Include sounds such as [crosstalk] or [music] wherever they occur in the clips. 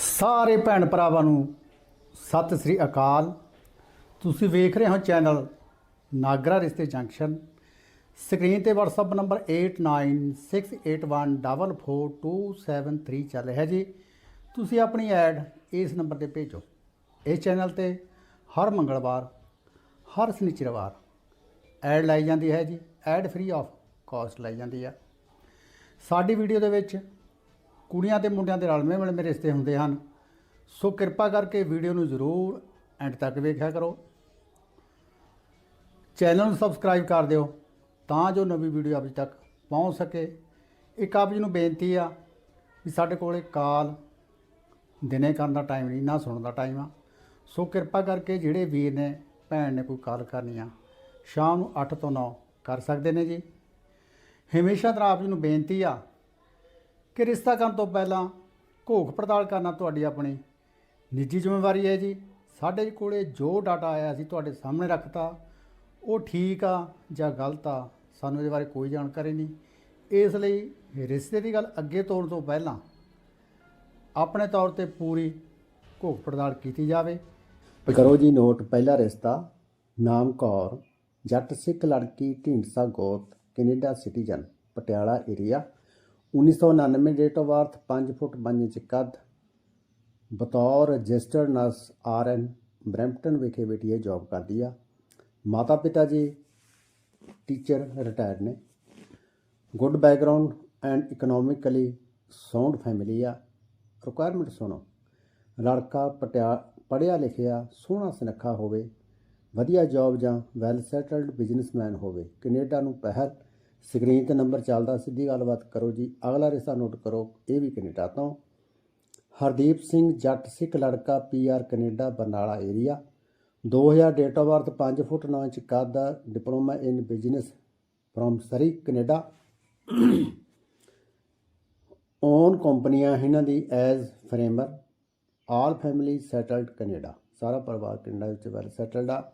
ਸਾਰੇ ਭੈਣ ਭਰਾਵਾਂ ਨੂੰ ਸਤਿ ਸ੍ਰੀ ਅਕਾਲ। ਤੁਸੀਂ ਵੇਖ ਰਹੇ ਹੋ ਚੈਨਲ ਨਾਗਰਾ ਰਿਸ਼ਤੇ ਜੰਕਸ਼ਨ। ਸਕਰੀਨ ਤੇ WhatsApp ਨੰਬਰ 8968144273 ਚੱਲ ਰਿਹਾ ਜੀ। ਤੁਸੀਂ ਆਪਣੀ ਐਡ ਇਸ ਨੰਬਰ ਤੇ ਭੇਜੋ। ਇਸ ਚੈਨਲ ਤੇ ਹਰ ਮੰਗਲਵਾਰ, ਹਰ ਸ਼ਨੀਚਰਵਾਰ ਐਡ ਲਾਈ ਜਾਂਦੀ ਹੈ ਜੀ। ਐਡ ਫ੍ਰੀ ਆਫ ਕਾਸਟ ਲਾਈ ਜਾਂਦੀ ਹੈ ਸਾਡੀ ਵੀਡੀਓ ਦੇ ਵਿੱਚ ਕੁੜੀਆਂ ਤੇ ਮੁੰਡਿਆਂ ਦੇ ਰਲਵੇਂ ਮਿਲਵੇਂ ਰਿਸ਼ਤੇ ਹੁੰਦੇ ਹਨ। ਸੋ ਕਿਰਪਾ ਕਰਕੇ ਵੀਡੀਓ ਨੂੰ ਜ਼ਰੂਰ ਐਂਡ ਤੱਕ ਵੇਖਿਆ ਕਰੋ। ਚੈਨਲ ਨੂੰ ਸਬਸਕ੍ਰਾਈਬ ਕਰ ਦਿਓ ਤਾਂ ਜੋ ਨਵੀਂ ਵੀਡੀਓ ਆਪ ਜੀ ਤੱਕ ਪਹੁੰਚ ਸਕੇ। ਇੱਕ ਆਪ ਜੀ ਨੂੰ ਬੇਨਤੀ ਆ ਵੀ ਸਾਡੇ ਕੋਲੇ ਕਾਲ ਦਿਨੇ ਕਰਨ ਦਾ ਟਾਈਮ ਨਹੀਂ, ਨਾ ਸੁਣਨ ਦਾ ਟਾਈਮ ਆ। ਸੋ ਕਿਰਪਾ ਕਰਕੇ ਜਿਹੜੇ ਵੀਰ ਨੇ, ਭੈਣ ਨੇ ਕੋਈ ਕਾਲ ਕਰਨੀ ਆ, ਸ਼ਾਮ ਨੂੰ 8 ਤੋਂ 9 ਕਰ ਸਕਦੇ ਨੇ ਜੀ। ਹਮੇਸ਼ਾ ਤਰ੍ਹਾਂ ਆਪ ਜੀ ਨੂੰ ਬੇਨਤੀ ਆ ਕਿ ਰਿਸ਼ਤਾ ਕਰਨ ਤੋਂ ਪਹਿਲਾਂ ਘੋਖ ਪੜਤਾਲ ਕਰਨਾ ਤੁਹਾਡੀ ਆਪਣੀ ਨਿੱਜੀ ਜ਼ਿੰਮੇਵਾਰੀ ਹੈ ਜੀ। ਸਾਡੇ ਕੋਲੇ ਜੋ ਡਾਟਾ ਆਇਆ ਸੀ ਤੁਹਾਡੇ ਸਾਹਮਣੇ ਰੱਖਤਾ, ਉਹ ਠੀਕ ਆ ਜਾਂ ਗਲਤ ਆ, ਸਾਨੂੰ ਇਹਦੇ ਬਾਰੇ ਕੋਈ ਜਾਣਕਾਰੀ ਨਹੀਂ। ਇਸ ਲਈ ਰਿਸ਼ਤੇ ਦੀ ਗੱਲ ਅੱਗੇ ਤੋਰਨ ਤੋਂ ਪਹਿਲਾਂ ਆਪਣੇ ਤੌਰ ਤੇ ਪੂਰੀ ਘੋਖ ਪੜਤਾਲ ਕੀਤੀ ਜਾਵੇ। ਕਰੋ ਜੀ ਨੋਟ, ਪਹਿਲਾ ਰਿਸ਼ਤਾ, ਨਾਮ ਕੌਰ, ਜੱਟ ਸਿੱਖ ਲੜਕੀ ਢੀਂਡਸਾ ਗੋਤ, Canada citizen, Patiala area 1999 date of birth 5 foot 5 inch ਕੱਦ, ਬਤੌਰ ਰਜਿਸਟਰਡ ਨਰਸ ਆਰਐਨ ਬਰੈਂਪਟਨ ਵਿਖੇ ਬੇਟੀ ਇਹ ਜੌਬ ਕਰਦੀ ਆ। ਮਾਤਾ ਪਿਤਾ ਜੀ ਟੀਚਰ ਰਿਟਾਇਰਡ ਨੇ। Good background and economically sound family ਆ। ਰਿਕੁਆਇਰਮੈਂਟ ਸੁਣੋ। ਲੜਕਾ ਪਟਿਆ, ਪੜ੍ਹਿਆ ਲਿਖਿਆ, ਸੋਹਣਾ ਸੁਨੱਖਾ ਹੋਵੇ, ਵਧੀਆ ਜੌਬ ਜਾਂ ਵੈਲ ਸੈਟਲਡ ਬਿਜ਼ਨਸਮੈਨ ਹੋਵੇ, ਕੈਨੇਡਾ ਨੂੰ ਪਹਿਲ ਸਕਰੀਨ ਤੇ ਨੰਬਰ ਚੱਲਦਾ, ਸਿੱਧੀ ਗੱਲਬਾਤ ਕਰੋ ਜੀ। ਅਗਲਾ ਰਿਸ਼ਾ ਨੋਟ ਕਰੋ, ਇਹ ਵੀ ਕੈਨੇਡਾ ਤੋਂ। ਹਰਦੀਪ ਸਿੰਘ ਜੱਟ ਸਿੱਖ ਲੜਕਾ PR Canada, Barnala area 2000 date of birth 5 foot 9 inch ਕੱਦ ਦਾ diploma in business from Surrey, Canada. Own ਕੰਪਨੀਆਂ, ਇਹਨਾਂ ਦੀ as farmer, all family settled Canada. ਸਾਰਾ ਪਰਿਵਾਰ ਕੈਨੇਡਾ ਵਿੱਚ ਵੈਲ ਸੈਟਲਡ ਆ।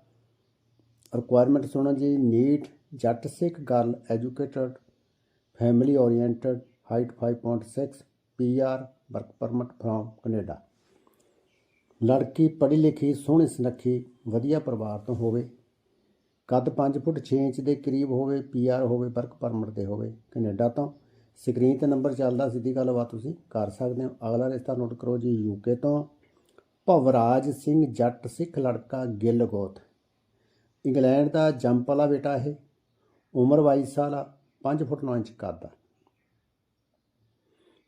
ਰਿਕੁਆਇਰਮੈਂਟ ਸੁਣੋ ਜੀ, ਨੀਟ ਜੱਟ ਸਿੱਖ girl educated, family oriented, height 5.6 PR work permit from Canada. ਲੜਕੀ ਪੜ੍ਹੀ ਲਿਖੀ, ਸੋਹਣੀ ਸੁਨੱਖੀ, ਵਧੀਆ ਪਰਿਵਾਰ ਤੋਂ ਹੋਵੇ, ਕੱਦ 5 ਫੁੱਟ 6 ਇੰਚ ਦੇ ਕਰੀਬ ਹੋਵੇ ਪੀਆਰ ਹੋਵੇ, ਵਰਕ ਪਰਮਿਟ 'ਤੇ ਹੋਵੇ, ਕੈਨੇਡਾ ਤੋਂ। ਸਕਰੀਨ ਤੇ ਨੰਬਰ ਚੱਲਦਾ, ਸਿੱਧੀ ਗੱਲਬਾਤ ਤੁਸੀਂ ਕਰ ਸਕਦੇ ਹੋ। ਅਗਲਾ ਰਿਸ਼ਤਾ ਨੋਟ ਕਰੋ ਜੀ ਯੂਕੇ ਤੋਂ। ਭਵਰਾਜ ਸਿੰਘ ਜੱਟ ਸਿੱਖ ਲੜਕਾ ਗਿੱਲ ਗੋਤ। ਇੰਗਲੈਂਡ ਦਾ ਜੰਪ ਵਾਲਾ ਬੇਟਾ ਇਹ। ਉਮਰ 22 ਸਾਲ ਆ 5 ਫੁੱਟ 9 ਇੰਚ ਕੱਦ ਆ।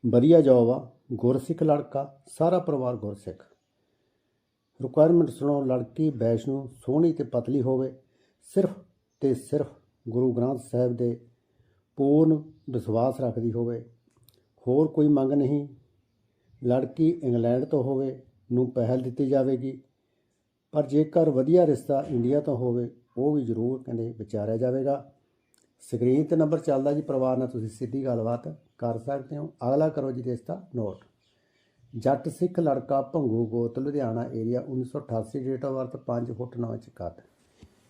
ਵਧੀਆ ਜੋਬ ਆ, ਗੁਰਸਿੱਖ ਲੜਕਾ, ਸਾਰਾ ਪਰਿਵਾਰ ਗੁਰਸਿੱਖ। ਰਿਕੁਆਇਰਮੈਂਟ ਸੁਣੋ, ਲੜਕੀ, ਵੈਸ਼ਨੂ, ਸੋਹਣੀ ਤੇ ਪਤਲੀ ਹੋਵੇ, ਸਿਰਫ ਤੇ ਸਿਰਫ ਗੁਰੂ ਗ੍ਰੰਥ ਸਾਹਿਬ ਦੇ ਪੂਰਨ ਵਿਸ਼ਵਾਸ ਰੱਖਦੀ ਹੋਵੇ। ਹੋਰ ਕੋਈ ਮੰਗ ਨਹੀਂ, ਲੜਕੀ ਇੰਗਲੈਂਡ ਤੋਂ ਹੋਵੇ, ਨੂੰ ਪਹਿਲ ਦਿੱਤੀ ਜਾਵੇਗੀ। ਪਰ ਜੇਕਰ ਵਧੀਆ ਰਿਸ਼ਤਾ ਇੰਡੀਆ ਤੋਂ ਹੋਵੇ, ਉਹ ਵੀ ਜ਼ਰੂਰ ਕਹਿੰਦੇ ਵਿਚਾਰਿਆ ਜਾਵੇਗਾ। ਸਕਰੀਨ ਤੇ ਨੰਬਰ ਚੱਲਦਾ ਜੀ ਪਰਿਵਾਰ ਨਾਲ ਤੁਸੀਂ ਸਿੱਧੀ ਗੱਲਬਾਤ ਕਰ ਸਕਦੇ ਹੋ। ਅਗਲਾ ਕਰੋ ਜੀ ਰਿਸ਼ਤਾ ਨੋਟ। ਜੱਟ ਸਿੱਖ ਲੜਕਾ ਭੰਗੂ ਗੋਤ, Ludhiana area 1988 date of birth 5 foot 9 inch ਕੱਦ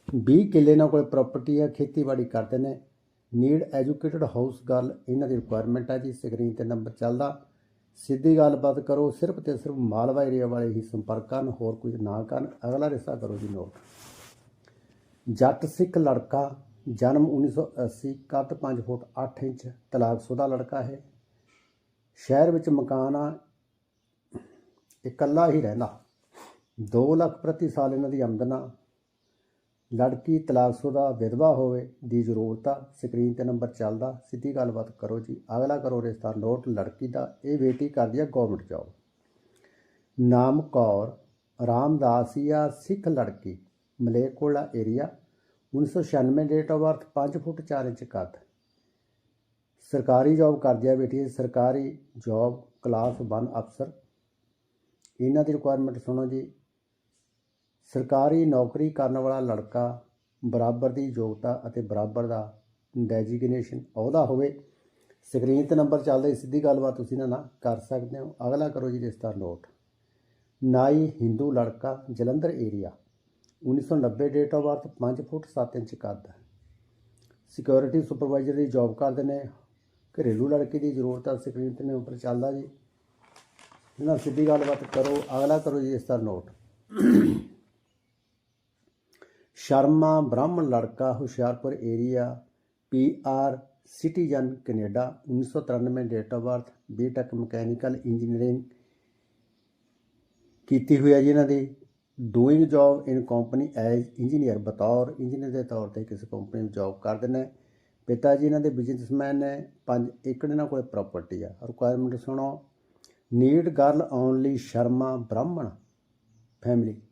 20 ਕਿੱਲੇ ਨਾਲ ਕੋਲ ਪ੍ਰਾਪਰਟੀ ਹੈ, ਖੇਤੀਬਾੜੀ ਕਰਦੇ ਨੇ। ਨੀਡ ਐਜੂਕੇਟਡ ਹਾਊਸ ਗਰਲ ਇਹਨਾਂ ਦੀ ਰਿਕੁਆਇਰਮੈਂਟ ਹੈ ਜੀ, ਸਕਰੀਨ ਤੇ ਨੰਬਰ ਚੱਲਦਾ। ਸਿੱਧੀ ਗੱਲਬਾਤ ਕਰੋ, ਸਿਰਫ ਤੇ ਸਿਰਫ ਮਾਲਵਾ ਏਰੀਆ ਵਾਲੇ ਹੀ ਸੰਪਰਕ ਕਰਨ, ਹੋਰ ਕੁਝ ਨਾ ਕਰਨ। ਅਗਲਾ ਰਿਸ਼ਤਾ ਕਰੋ ਜੀ ਨੋਟ। ਜੱਟ ਸਿੱਖ ਲੜਕਾ ਜਨਮ 1980 ਕੱਦ 5 ਫੁੱਟ 8 ਇੰਚ ਤਲਾਕਸ਼ੁਦਾ ਲੜਕਾ ਹੈ। ਸ਼ਹਿਰ ਵਿੱਚ ਮਕਾਨ ਆ ਇਕੱਲਾ ਹੀ ਰਹਿੰਦਾ। 2 ਲੱਖ ਪ੍ਰਤੀ ਸਾਲ ਇਹਨਾਂ ਦੀ ਆਮਦਨ ਆ। ਲੜਕੀ ਤਲਾਕਸ਼ੁਦਾ ਵਿਧਵਾ ਹੋਵੇ ਦੀ ਜ਼ਰੂਰਤ ਆ। ਸਕਰੀਨ ਤੇ ਨੰਬਰ ਚੱਲਦਾ। ਸਿੱਧੀ ਗੱਲਬਾਤ ਕਰੋ ਜੀ। ਅਗਲਾ ਕਰੋ ਰਿਸ਼ਤਾ। ਨੋਟ, ਲੜਕੀ ਦਾ। ਇਹ ਬੇਟੀ ਕਰਦੀ ਆ ਗਵਰਨਮੈਂਟ ਜੌਬ। ਨਾਮ ਕੌਰ। ਰਾਮਦਾਸੀਆ ਸਿੱਖ ਲੜਕੀ। ਮਲੇਕੋਲਾ area 1996 date of birth 5 foot 4 inch ਕੱਦ। ਸਰਕਾਰੀ ਜੌਬ ਕਰਦਿਆਂ ਆ ਬੇਟੀ, ਸਰਕਾਰੀ ਜੌਬ ਕਲਾਸ 1 ਅਫਸਰ ਇਹਨਾਂ ਦੀ ਰਿਕੁਆਇਰਮੈਂਟ ਸੁਣੋ ਜੀ। ਸਰਕਾਰੀ ਨੌਕਰੀ ਕਰਨ ਵਾਲਾ ਲੜਕਾ ਬਰਾਬਰ ਦੀ ਯੋਗਤਾ ਅਤੇ ਬਰਾਬਰ ਦਾ ਡੈਜੀਗਨੇਸ਼ਨ ਅਹੁਦਾ ਹੋਵੇ। ਸਕਰੀਨ ਤੇ ਨੰਬਰ ਚੱਲਦਾ ਸਿੱਧੀ ਗੱਲਬਾਤ ਤੁਸੀਂ ਇਹਨਾਂ ਨਾਲ ਕਰ ਸਕਦੇ ਹੋ। ਅਗਲਾ ਕਰੋ ਜੀ ਰਿਸ਼ਤਾ ਨੋਟ। ਨਾਈ ਹਿੰਦੂ ਲੜਕਾ Jalandhar area 1990 date of birth 5 foot 7 inch ਕੱਦ। ਸਿਕਿਉਰਿਟੀ ਸੁਪਰਵਾਈਜ਼ਰ ਦੀ ਜੌਬ ਕਰਦੇ ਨੇ। ਘਰੇਲੂ ਲੜਕੀ ਦੀ ਜ਼ਰੂਰਤ ਹੈ ਸਕਰੀਨ ਤੇ ਨੇ ਉੱਪਰ ਚੱਲਦਾ ਜੀ। ਇਹਨਾਂ ਸਿੱਧੀ ਗੱਲਬਾਤ ਕਰੋ, ਅਗਲਾ ਕਰੋ ਜੀ ਇਸ ਦਾ ਨੋਟ ਸ਼ਰਮਾ ਬ੍ਰਾਹਮਣ ਲੜਕਾ, Hoshiarpur area P R citizen Canada 1993 date of birth B Tech mechanical engineering ਕੀਤੀ ਹੋਈ ਹੈ ਜੀ ਇਹਨਾਂ ਦੀ। Doing job in company as engineer ਬਤੌਰ ਇੰਜੀਨੀਅਰ ਦੇ ਤੌਰ ਤੇ ਕਿਸੇ ਕੰਪਨੀ ਵਿੱਚ ਜੌਬ ਕਰਦੇ ਨੇ ਪਿਤਾ ਜੀ ਇਹਨਾਂ ਦੇ ਬਿਜ਼ਨਸਮੈਨ ਨੇ 5 ਏਕੜ ਇਹਨਾਂ ਕੋਲ ਪ੍ਰਾਪਰਟੀ ਆ। ਰਿਕੁਆਇਰਮੈਂਟ ਸੁਣੋ। Need girl only Sharma Brahmin family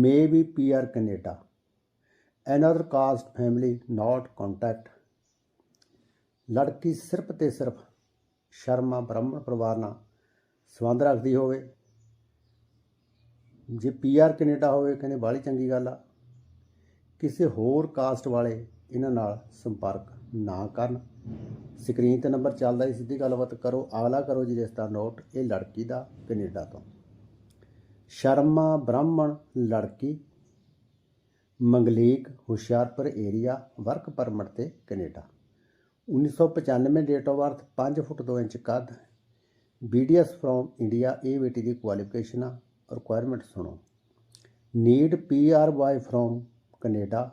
may be PR Canada. Another caste family not contact. ਲੜਕੀ ਸਿਰਫ ਤੇ ਸਿਰਫ ਸ਼ਰਮਾ ਬ੍ਰਾਹਮਣ ਪਰਿਵਾਰ ਨਾਲ ਸੰਬੰਧ ਰੱਖਦੀ ਹੋਵੇ। ਜੇ ਪੀਆਰ ਕੈਨੇਡਾ ਹੋਵੇ, ਕਹਿੰਦੇ ਬਾਹਲੀ ਚੰਗੀ ਗੱਲ ਆ। ਕਿਸੇ ਹੋਰ ਕਾਸਟ ਵਾਲੇ ਇਹਨਾਂ ਨਾਲ ਸੰਪਰਕ ਨਾ ਕਰਨ। ਸਕਰੀਨ ਤੇ ਨੰਬਰ ਚੱਲਦਾ ਹੈ ਸਿੱਧੀ ਗੱਲਬਾਤ ਕਰੋ ਅਗਲਾ ਕਰੋ ਜੀ ਰਿਸ਼ਤਾ ਨੋਟ, ਇਹ ਲੜਕੀ ਦਾ ਕੈਨੇਡਾ ਤੋਂ। ਸ਼ਰਮਾ ਬ੍ਰਾਹਮਣ ਲੜਕੀ, Manglik Hoshiarpur area work permit ਤੇ Canada. 1995 date of birth 5 foot 2 inch ਕੱਦ ਬੀਡੀਐਸ ਫਰੋਮ ਇੰਡੀਆ ਇਹ ਬੇਟੀ ਦੀ ਕੁਆਲੀਫਿਕੇਸ਼ਨ ਆ। ਰਿਕੁਆਇਰਮੈਂਟ ਸੁਣੋ। Need P R Y from Canada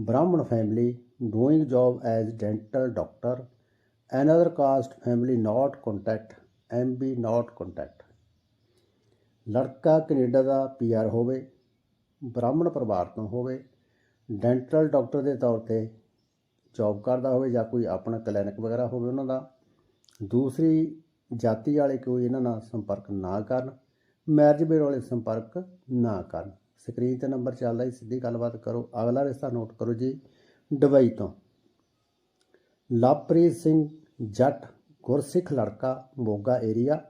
Brahmin family doing job as dental doctor another caste family not contact maybe not contact ਲੜਕਾ Canada ਦਾ PR ਹੋਵੇ ਬ੍ਰਾਹਮਣ ਪਰਿਵਾਰ ਤੋਂ ਹੋਵੇ ਡੈਂਟਲ ਡਾਕਟਰ ਦੇ ਤੌਰ ਤੇ ਜੌਬ ਕਰਦਾ ਹੋਵੇ ਜਾਂ ਕੋਈ ਆਪਣਾ ਕਲੀਨਿਕ ਵਗੈਰਾ ਹੋਵੇ ਉਹਨਾਂ ਦਾ। ਦੂਸਰੀ ਜਾਤੀ ਵਾਲੇ ਕੋਈ ਇਹਨਾਂ ਨਾਲ ਸੰਪਰਕ ਨਾ ਕਰਨ। ਮੈਰਿਜ ਬਿਊਰੋ ਵਾਲੇ ਸੰਪਰਕ ਨਾ ਕਰਨ। ਸਕਰੀਨ ਤੇ ਨੰਬਰ ਚੱਲਦਾ ਹੈ ਸਿੱਧੀ ਗੱਲਬਾਤ ਕਰੋ। ਅਗਲਾ ਰਿਸ਼ਤਾ ਨੋਟ ਕਰੋ ਜੀ, ਦੁਬਈ ਤੋਂ। ਲਵਪ੍ਰੀਤ ਸਿੰਘ ਜੱਟ, ਗੁਰਸਿੱਖ ਲੜਕਾ, Moga area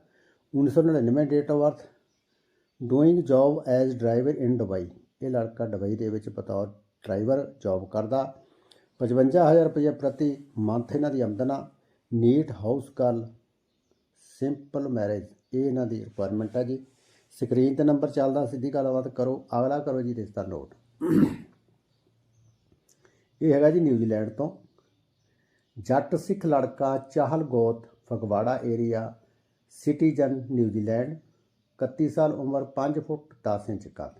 1999 date of birth doing job as driver in Dubai ਇਹ ਲੜਕਾ ਦੁਬਈ ਦੇ ਵਿੱਚ ਬਤੌਰ ਡਰਾਈਵਰ ਜੌਬ ਕਰਦਾ। 55000 ਰੁਪਏ ਪ੍ਰਤੀ ਮੰਥ ਇਹਨਾਂ ਦੀ ਆਮਦਨ। ਆ neat house girl simple marriage ਇਹ ਇਹਨਾਂ ਦੀ ਰਿਕੁਆਇਰਮੈਂਟ ਹੈ ਜੀ। ਸਕਰੀਨ ਤੇ ਨੰਬਰ ਚੱਲਦਾ, ਸਿੱਧੀ ਗੱਲਬਾਤ ਕਰੋ, ਅਗਲਾ ਕਰੋ ਜੀ ਰਿਸ਼ਤਾ ਨੋਟ। ਇਹ ਹੈਗਾ ਜੀ ਨਿਊਜ਼ੀਲੈਂਡ ਤੋਂ। ਜੱਟ ਸਿੱਖ ਲੜਕਾ ਚਾਹਲ ਗੋਤ, ਫਗਵਾੜਾ ਏਰੀਆ, ਸਿਟੀਜ਼ਨ ਨਿਊਜ਼ੀਲੈਂਡ 31 ਸਾਲ ਉਮਰ 5 ਫੁੱਟ 10 ਇੰਚ ਕੱਦ।